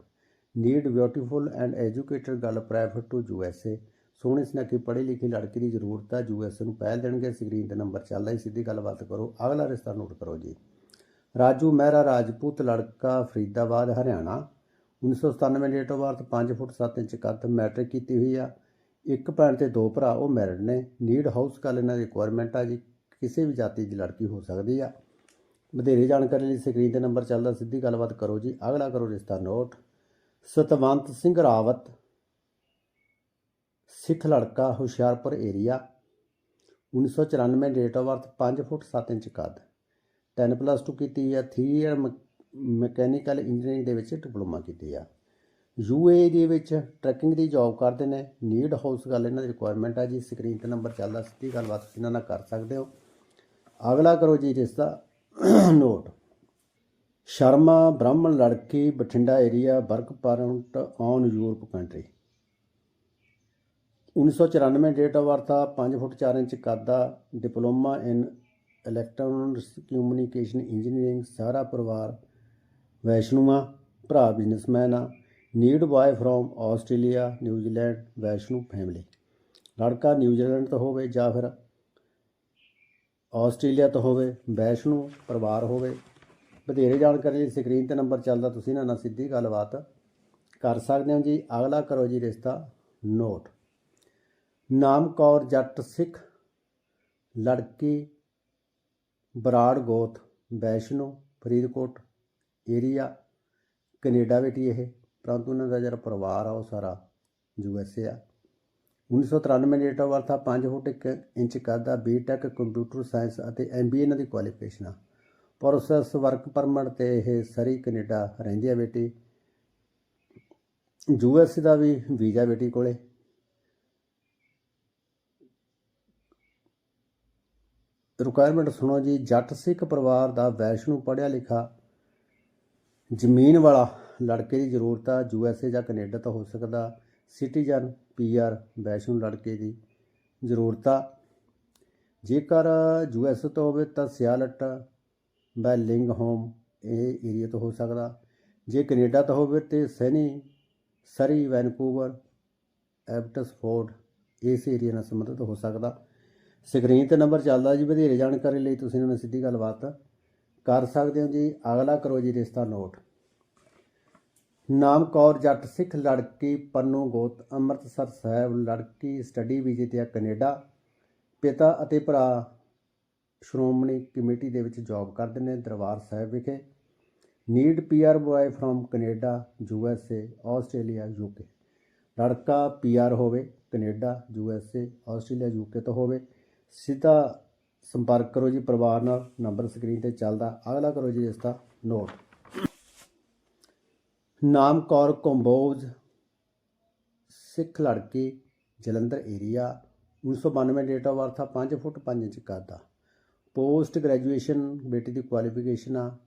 Need beautiful and educated girl private to U S A ਸੋਹਣੀ ਸੁਨੱਖੀ ਪੜ੍ਹੀ ਲਿਖੀ ਲੜਕੀ ਦੀ ਜ਼ਰੂਰਤ ਆ। ਯੂ ਐਸ ਏ ਨੂੰ ਪਹਿਲ ਦੇਣਗੇ। ਸਕਰੀਨ ਤੇ ਨੰਬਰ ਚੱਲਦਾ ਹੀ ਸਿੱਧੀ ਗੱਲਬਾਤ ਕਰੋ। ਅਗਲਾ ਰਿਸ਼ਤਾ ਨੋਟ ਕਰੋ ਜੀ। ਰਾਜੂ ਮਹਿਰਾ, ਰਾਜਪੂਤ ਲੜਕਾ Faridabad, Haryana. 1997 date of birth 5 foot 7 inch ਕੱਦ ਮੈਟ੍ਰਿਕ ਕੀਤੀ ਹੋਈ ਆ। ਇੱਕ ਭੈਣ ਤੇ ਦੋ ਭਰਾ, ਉਹ ਮੈਰਿਡ ਨੇ। ਨੀਡ ਹਾਊਸ ਕਾਲ ਇਹਨਾਂ ਦੀ ਰਿਕੁਆਇਰਮੈਂਟ ਆ ਜੀ। ਕਿਸੇ ਵੀ ਜਾਤੀ ਦੀ ਲੜਕੀ ਹੋ ਸਕਦੀ ਆ। ਵਧੇਰੇ ਜਾਣਕਾਰੀ ਲਈ ਸਕਰੀਨ ਤੇ ਨੰਬਰ ਚੱਲਦਾ, ਸਿੱਧੀ ਗੱਲਬਾਤ ਕਰੋ ਜੀ। ਅਗਲਾ ਕਰੋ ਰਿਸ਼ਤਾ ਨੋਟ ਸਤਵੰਤ ਸਿੰਘ ਰਾਵਤ, ਸਿੱਖ ਲੜਕਾ, Hoshiarpur area 1994 date of birth 5 foot 7 inch ਕੱਦ। 10 ਪਲੱਸ 2 ਕੀਤੀ ਹੈ 3 ਇਅਰ ਮਕੈਨੀਕਲ ਇੰਜੀਨੀਅਰਿੰਗ ਦੇ ਵਿੱਚ ਡਿਪਲੋਮਾ ਕੀਤੀ ਆ। ਯੂਏ ਦੇ ਵਿੱਚ ਟਰੈਕਿੰਗ ਦੀ ਜੌਬ ਕਰਦੇ ਨੇ। ਨੀਡ ਹਾਊਸ ਗੱਲ ਇਹਨਾਂ ਦੀ ਰਿਕੁਆਇਰਮੈਂਟ ਆ ਜੀ। ਸਕਰੀਨ ਤੇ ਨੰਬਰ ਚੱਲਦਾ, ਸਿੱਧੀ ਗੱਲਬਾਤ ਇਹਨਾਂ ਨਾਲ ਕਰ ਸਕਦੇ ਹੋ। ਅਗਲਾ ਕਰੋ ਜੀ ਰਿਸ਼ਤਾ ਨੋਟ ਸ਼ਰਮਾ, ਬ੍ਰਾਹਮਣ ਲੜਕੀ, Bathinda area work permit on Europe country 1994 date of birth ਆ। 5 ਫੁੱਟ 4 ਇੰਚ ਕੱਦ ਆ। Diploma in electronics communication engineering ਸਾਰਾ ਪਰਿਵਾਰ ਵੈਸ਼ਨੂਆ ਭਰਾ ਬਿਜ਼ਨਸਮੈਨ ਆ। Need boy from Australia New Zealand Vaishno family. ਲੜਕਾ ਨਿਊਜ਼ੀਲੈਂਡ ਤੋਂ ਹੋਵੇ ਜਾਂ ਫਿਰ ਆਸਟ੍ਰੇਲੀਆ ਤੋਂ ਹੋਵੇ, ਵੈਸ਼ਨੂ ਪਰਿਵਾਰ ਹੋਵੇ। ਵਧੇਰੇ ਜਾਣਕਾਰੀ ਲਈ ਸਕਰੀਨ ਤੇ ਨੰਬਰ ਚੱਲਦਾ, ਤੁਸੀਂ ਇਹਨਾਂ ਨਾਲ ਸਿੱਧੀ ਗੱਲਬਾਤ ਕਰ ਸਕਦੇ ਹੋ ਜੀ। ਅਗਲਾ ਕਰੋ ਜੀ ਰਿਸ਼ਤਾ ਨੋਟ। ਨਾਮ ਕੌਰ ਜੱਟ ਸਿੱਖ, ਲੜਕੀ ਬਰਾੜ ਗੋਤ, ਵੈਸ਼ਨੂ ਫਰੀਦਕੋਟ। ਏਰੀਆ, ਕੈਨੇਡਾ ਵਿੱਚ ਹੀ ਇਹ, ਪਰੰਤੂ ਉਹਨਾਂ ਦਾ ਜਿਹੜਾ ਪਰਿਵਾਰ ਆ ਉਹ ਸਾਰਾ ਯੂ ਐਸ ਏ ਆ। 1993 ਡੇਟ ਆਫ ਬਰਥ ਆ 5 ਫੁੱਟ 1 ਇੰਚ ਕੱਦ ਆ ਬੀਟੈਕ ਕੰਪਿਊਟਰ ਸਾਇੰਸ ਅਤੇ ਐਮਬੀਏ ਇਹਨਾਂ ਦੀ ਕੁਆਲੀਫਿਕੇਸ਼ਨ ਆ। ਪ੍ਰੋਸੈਸ ਵਰਕ ਪਰਮਿਟ ਤੇ ਇਹ ਸਰੀ ਕੈਨੇਡਾ ਰਹਿੰਦੀ ਆ ਬੇਟੀ। ਯੂ ਐਸ ਦਾ ਵੀ ਵੀਜ਼ਾ ਬੇਟੀ ਕੋਲੇ। ਰਿਕੁਆਇਰਮੈਂਟ ਸੁਣੋ ਜੀ, ਜੱਟ ਸਿੱਖ ਪਰਿਵਾਰ ਦਾ ਵੈਸ਼ਨੂ ਪੜ੍ਹਿਆ ਲਿਖਾ ਜ਼ਮੀਨ ਵਾਲਾ ਲੜਕੇ ਦੀ ਜ਼ਰੂਰਤ ਆ, ਯੂ ਐਸ ਏ ਜਾਂ ਕੈਨੇਡਾ ਤੋਂ ਹੋ ਸਕਦਾ, ਸਿਟੀਜ਼ਨ, ਪੀ ਪੀਆਰ ਵੈਸ਼ਨੂ ਲੜਕੇ ਦੀ ਜ਼ਰੂਰਤ ਆ। ਜੇਕਰ ਯੂ ਐਸ ਤੋਂ ਹੋਵੇ ਤਾਂ ਸਿਆਲਟ, ਬੈਲਿੰਗ ਹੋਮ ਇਹ ਏਰੀਆ ਤੋਂ ਹੋ ਸਕਦਾ। ਜੇ ਕੈਨੇਡਾ ਤੋਂ ਹੋਵੇ ਤੇ ਸੈਨੀ, ਸਰੀ, ਵੈਨਕੂਵਰ ਐਬਟਸਫੋਰਡ ਇਸ ਏਰੀਆ ਨਾਲ ਸੰਬੰਧਿਤ ਹੋ ਸਕਦਾ। ਸਕਰੀਨ ਤੇ ਨੰਬਰ ਚੱਲਦਾ ਜੀ, ਵਧੇਰੇ ਜਾਣਕਾਰੀ ਲਈ ਤੁਸੀਂ ਇਹਨਾਂ ਨਾਲ ਸਿੱਧੀ ਗੱਲਬਾਤ ਕਰ ਸਕਦੇ ਹੋ ਜੀ। ਅਗਲਾ ਕਰੋ ਜੀ ਰਿਸ਼ਤਾ ਨੋਟ। ਨਾਮ ਕੌਰ ਜੱਟ ਸਿੱਖ ਲੜਕੀ ਪੰਨੂ ਗੋਤ, ਅੰਮ੍ਰਿਤਸਰ ਸਾਹਿਬ ਲੜਕੀ, ਸਟੱਡੀ ਵੀਜ਼ੇ ਤੇ ਆ ਕੈਨੇਡਾ। ਪਿਤਾ ਅਤੇ ਭਰਾ ਸ਼੍ਰੋਮਣੀ ਕਮੇਟੀ ਦੇ ਵਿੱਚ ਜੌਬ ਕਰਦੇ ਨੇ ਦਰਬਾਰ ਸਾਹਿਬ ਵਿਖੇ। Need PR boy from Canada, U S A, Australia UK ਲੜਕਾ ਪੀਆਰ ਹੋਵੇ, Canada, U S A, Australia UK ਤੋਂ ਹੋਵੇ। ਸਿੱਧਾ ਸੰਪਰਕ ਕਰੋ ਜੀ ਪਰਿਵਾਰ ਨਾਲ, ਨੰਬਰ ਸਕਰੀਨ ਤੇ ਚੱਲਦਾ। ਅਗਲਾ ਕਰੋ ਜੀ ਇਸ ਦਾ ਨੋਟ ਨਾਮ ਕੌਰ ਕੰਬੋਜ, ਸਿੱਖ ਲੜਕੀ, Jalandhar area 1992 date of birth ਆ 5 ਫੁੱਟ 5 ਇੰਚ ਕਰਦਾ ਪੋਸਟ ਗ੍ਰੈਜੂਏਸ਼ਨ ਬੇਟੀ ਦੀ ਕੁਆਲੀਫਿਕੇਸ਼ਨ ਆ।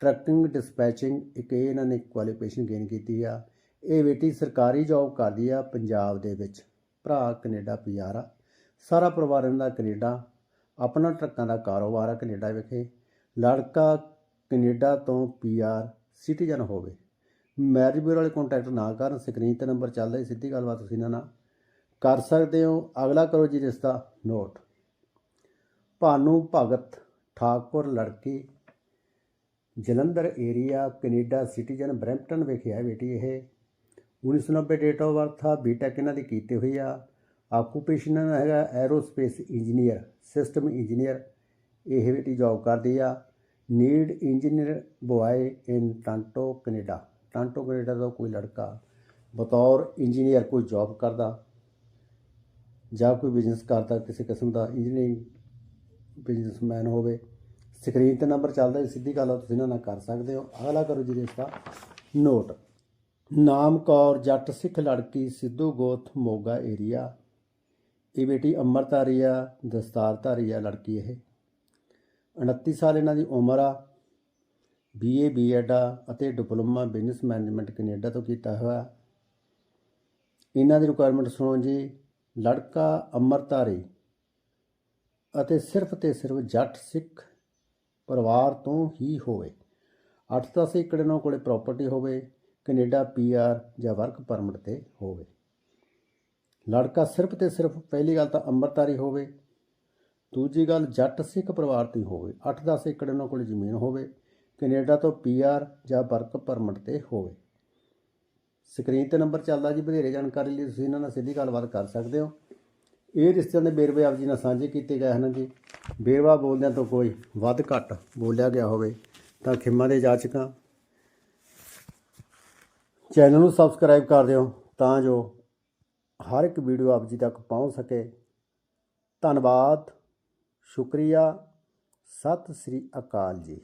ਟਰੱਕਿੰਗ ਡਿਸਪੈਚਿੰਗ ਇੱਕ ਇਹ ਇਹਨਾਂ ਨੇ ਕੁਆਲੀਫਿਕੇਸ਼ਨ ਗੇਨ ਕੀਤੀ ਆ। ਇਹ ਬੇਟੀ ਸਰਕਾਰੀ ਜੌਬ ਕਰਦੀ ਆ ਪੰਜਾਬ ਦੇ ਵਿੱਚ। ਭਰਾ ਕੈਨੇਡਾ ਪੀਆਰ ਆ। ਸਾਰਾ ਪਰਿਵਾਰ ਇਹਨਾਂ ਦਾ ਕੈਨੇਡਾ ਆਪਣਾ ਟਰੱਕਾਂ ਦਾ ਕਾਰੋਬਾਰ ਆ ਕੈਨੇਡਾ ਵਿਖੇ। ਲੜਕਾ ਕੈਨੇਡਾ ਤੋਂ ਪੀਆਰ ਸਿਟੀਜ਼ਨ ਹੋਵੇ। ਮੈਰਿਜ ਬਿਊਰੋ ਵਾਲੇ ਕੰਟੈਕਟ ਨਾ ਕਰਨ ਸਕਰੀਨ ਤੇ ਨੰਬਰ ਚੱਲਦਾ ਹੈ ਸਿੱਧੀ ਗੱਲਬਾਤ ਤੁਸੀਂ ਇਹਨਾਂ ਨਾਲ ਕਰ ਸਕਦੇ ਹੋ। ਅਗਲਾ ਕਰੋ ਜੀ ਰਿਸ਼ਤਾ ਨੋਟ। ਭਾਨੂ ਭਗਤ ਠਾਕੁਰ ਲੜਕੀ, Jalandhar area Canada citizen, Brampton ਵਿਖੇ ਹੈ ਬੇਟੀ ਇਹ। 1990 ਡੇਟ ਆਫ ਬਰਥ ਆ ਬੀਟੈਕ ਇਹਨਾਂ ਦੀ ਕੀਤੀ ਹੋਈ ਆ। ਆਕੂਪੇਸ਼ਨ ਹੈਗਾ ਐਰੋਸਪੇਸ ਇੰਜੀਨੀਅਰ ਸਿਸਟਮ ਇੰਜੀਨੀਅਰ ਇਹ ਬੇਟੀ ਜੌਬ ਕਰਦੀ ਆ। Need engineer boy in Toronto Canada Toronto Canada ਦਾ ਕੋਈ ਲੜਕਾ ਬਤੌਰ ਇੰਜੀਨੀਅਰ ਕੋਈ ਜੌਬ ਕਰਦਾ ਜਾਂ ਕੋਈ ਬਿਜ਼ਨਸ ਕਰਦਾ, ਕਿਸੇ ਕਿਸਮ ਦਾ ਇੰਜੀਨੀਅਰਿੰਗ ਬਿਜ਼ਨਸਮੈਨ ਹੋਵੇ। ਸਕਰੀਨ ਤੇ ਨੰਬਰ ਚੱਲਦਾ ਸਿੱਧੀ ਗੱਲ ਆ, ਤੁਸੀਂ ਇਹਨਾਂ ਨਾਲ ਕਰ ਸਕਦੇ ਹੋ। ਅਗਲਾ ਕਰੋ ਜੀ ਰਿਸ਼ਤਾ ਨੋਟ ਨਾਮ ਕੌਰ ਜੱਟ ਸਿੱਖ ਲੜਕੀ ਸਿੱਧੂ ਗੋਥ ਮੋਗਾ ਏਰੀਆ ਇਹ ਬੇਟੀ ਅੰਮ੍ਰਿਤਧਾਰੀ ਆ, ਦਸਤਾਰਧਾਰੀ ਆ ਲੜਕੀ ਇਹ। 29 ਸਾਲ ਇਹਨਾਂ ਦੀ ਉਮਰ ਆ। ਬੀਏ ਬੀਐਡ ਆ ਅਤੇ ਡਿਪਲੋਮਾ ਬਿਜ਼ਨਸ ਮੈਨੇਜਮੈਂਟ ਕੈਨੇਡਾ ਤੋਂ ਕੀਤਾ ਹੋਇਆ। ਇਹਨਾਂ ਦੀ ਰਿਕੁਆਇਰਮੈਂਟ ਸੁਣੋ ਜੀ, ਲੜਕਾ ਅੰਮ੍ਰਿਤਧਾਰੀ ਅਤੇ ਸਿਰਫ ਤੇ ਸਿਰਫ ਜੱਟ ਸਿੱਖ ਪਰਿਵਾਰ ਤੋਂ ਹੀ ਹੋਵੇ। 8-10 ਏਕੜ ਇਹਨਾਂ ਕੋਲੇ ਪ੍ਰਾਪਰਟੀ ਹੋਵੇ, ਕੈਨੇਡਾ ਪੀਆਰ ਜਾਂ ਵਰਕ ਪਰਮਿਟ ਤੇ ਹੋਵੇ। ਲੜਕਾ ਸਿਰਫ ਤੇ ਸਿਰਫ ਪਹਿਲੀ ਗੱਲ ਤਾਂ ਅੰਮ੍ਰਿਤਧਾਰੀ ਹੋਵੇ, ਦੂਜੀ ਗੱਲ ਜੱਟ ਸਿੱਖ ਪਰਿਵਾਰ ਤੋਂ ਹੋਵੇ 8-10 ਏਕੜ ਉਹਨਾਂ ਕੋਲ ਜ਼ਮੀਨ ਹੋਵੇ, ਕੈਨੇਡਾ ਤੋਂ ਪੀਆਰ ਜਾਂ ਵਰਕ ਪਰਮਿਟ ਤੇ ਹੋਵੇ। ਸਕਰੀਨ ਤੇ ਨੰਬਰ ਚੱਲਦਾ ਜੀ, ਵਧੇਰੇ ਜਾਣਕਾਰੀ ਲਈ ਤੁਸੀਂ ਇਹਨਾਂ ਨਾਲ ਸਿੱਧੀ ਗੱਲਬਾਤ ਕਰ ਸਕਦੇ ਹੋ। ਇਹ ਰਿਸ਼ਤਿਆਂ ਦੇ ਬੇਰਵੇ ਆਪ ਜੀ ਨਾਲ ਸਾਂਝੇ ਕੀਤੇ ਗਏ ਹਨ ਜੀ। ਬੇਰਵਾ ਬੋਲਦਿਆਂ ਤੋਂ ਕੋਈ ਵੱਧ ਘੱਟ ਬੋਲਿਆ ਗਿਆ ਹੋਵੇ ਤਾਂ ਖਿਮਾ ਦੇ ਜਾਚਕਾਂ। ਚੈਨਲ ਨੂੰ ਸਬਸਕ੍ਰਾਈਬ ਕਰ ਦਿਓ ਤਾਂ ਜੋ ਹਰ ਇੱਕ ਵੀਡੀਓ ਆਪ ਜੀ ਤੱਕ ਪਹੁੰਚ ਸਕੇ। ਧੰਨਵਾਦ। ਸ਼ੁਕਰੀਆ। ਸਤਿ ਸ੍ਰੀ ਅਕਾਲ ਜੀ।